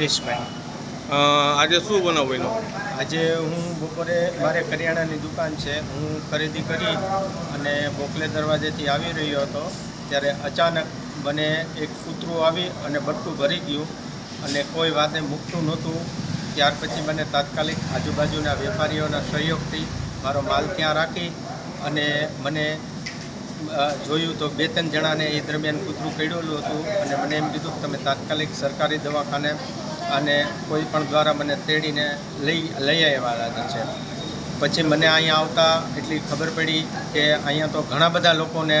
નિલેશભાઈ આજે શું બનાવ બન્યો આજે હું બપોરે, મારે કરિયાણાની દુકાન છે. હું ખરીદી કરી અને બોકલે દરવાજેથી આવી રહ્યો હતો. ત્યારે અચાનક મને એક કૂતરું આવી અને બટકું ભરી ગયું અને કોઈ વાતે મૂકતું નહોતું. ત્યાર પછી મને તાત્કાલિક આજુબાજુના વેપારીઓના સહયોગથી મારો માલ ત્યાં રાખી અને મને જોયું તો બે ત્રણ જણાને એ દરમિયાન કૂતરું કડ્યું હતું અને મને એમ કીધું કે તમે તાત્કાલિક સરકારી દવાખાને અને કોઈ પણ દ્વારા મને તેડીને લઈ લઈ આવ્યા છે. પછી મને અહીંયા આવતા એટલી ખબર પડી કે અહીંયા તો ઘણા બધા લોકોને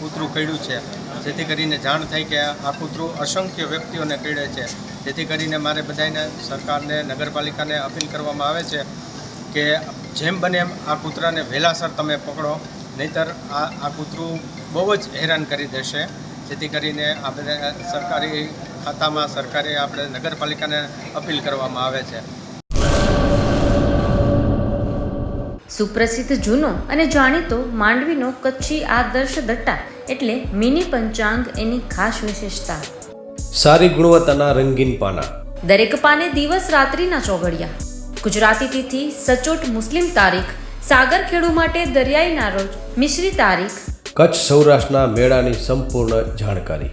કૂતરું કહ્યું છે. જેથી કરીને જાણ થઈ કે આ કૂતરું અસંખ્ય વ્યક્તિઓને કડે છે. જેથી કરીને મારે બધાને સરકારને, નગરપાલિકાને અપીલ કરવામાં આવે છે કે જેમ બને એમ આ કૂતરાને વહેલાસર તમે પકડો. નહીતર આ આ કૂતરું બહુ જ હેરાન કરી દેશે. જેથી કરીને આ બધા સરકારી ખાતામાં સરકારે આપણે નગરપાલિકાને અપીલ કરવામાં આવે છે. સુપ્રસિદ્ધ જૂનો અને જાણીતો માંડવીનો કચ્છી આદર્શ દટ્ટા એટલે મિની પંચાંગ એની ખાસ વિશેષતા. સારી ગુણવત્તાના રંગીન પાના. દરેક પાને દિવસ રાત્રિના ચોઘડિયા. ગુજરાતી તિથિ સચોટ મુસ્લિમ તારીખ સાગર ખેડુ માટે દરિયાઈના રોજ મિશ્રી તારીખ. કચ્છ સૌરાષ્ટ્રના મેળાની સંપૂર્ણ જાણકારી.